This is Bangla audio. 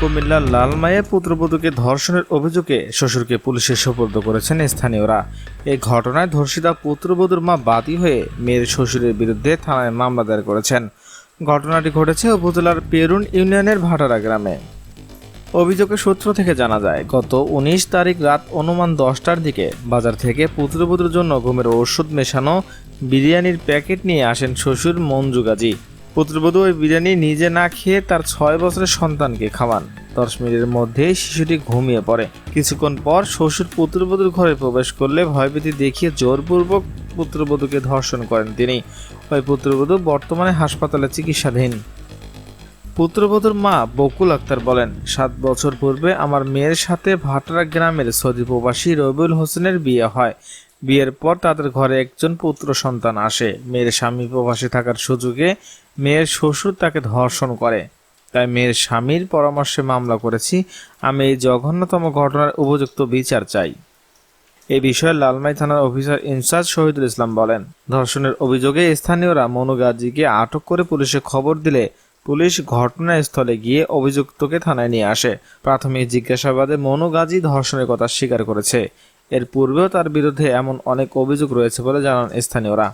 কুমিল্লার লালমাইয়ে পুত্রবধূকে ধর্ষণের অভিযোগে শ্বশুরকে পুলিশে সোপর্দ করেছেন স্থানীয়রা। এই ঘটনায় ধর্ষিতা পুত্রবধূর মা বাদী হয়ে মেয়ের শ্বশুরের বিরুদ্ধে থানায় মামলা দায়ের করেছেন। ঘটনাটি ঘটেছে উপজেলার পেরুন ইউনিয়নের ভাটারা গ্রামে। অভিযোগের সূত্র থেকে জানা যায়, গত উনিশ তারিখ রাত অনুমান দশটার দিকে বাজার থেকে পুত্রবধূর জন্য ঘুমের ওষুধ মেশানো বিরিয়ানির প্যাকেট নিয়ে আসেন শ্বশুর মঞ্জু গাজী। পুত্রবধূ ওই বিরিয়ানি নিজে না খেয়ে তার ছয় বছরের সন্তানকে খাওয়ান। দশ মিনিটের মধ্যেই শিশুটি ঘুমিয়ে পড়ে। কিছুক্ষণ পর শ্বশুর পুত্রবধূর ঘরে প্রবেশ করলে ভয়ভীতি দেখিয়ে জোরপূর্বক পুত্রবধূকে ধর্ষণ করেন তিনি। ওই পুত্রবধূ বর্তমানে হাসপাতালে চিকিৎসাধীন। পুত্রবধূর মা বকুল আক্তার বলেন, সাত বছর পূর্বে আমার মেয়ের সাথে ভাটরা গ্রামের সৌদি প্রবাসী রবিউল হোসেনের বিয়ে হয়। বিয়ের পর তাদের ঘরে একজন পুত্র সন্তান আসে। মেয়ের স্বামী প্রবাসী থাকার সুযোগে মেয়ের শ্বশুর তাকে ধর্ষণ করে। তাই মেয়ের স্বামীর পরামর্শে মামলা করেছি। আমি এই জঘন্যতম ঘটনার উপযুক্ত বিচার চাই। এ বিষয়ে লালমাই থানার অফিসার ইনচার্জ শহীদুল ইসলাম বলেন, ধর্ষণের অভিযোগে স্থানীয়রা মনু গাজীকে আটক করে পুলিশে খবর দিলে পুলিশ ঘটনাস্থলে গিয়ে অভিযুক্তকে থানায় নিয়ে আসে। প্রাথমিক জিজ্ঞাসাবাদে মনু গাজী ধর্ষণের কথা স্বীকার করেছে। এর পূর্বেও তার বিরুদ্ধে এমন অনেক অভিযোগ রয়েছে বলে জানান স্থানীয়রা।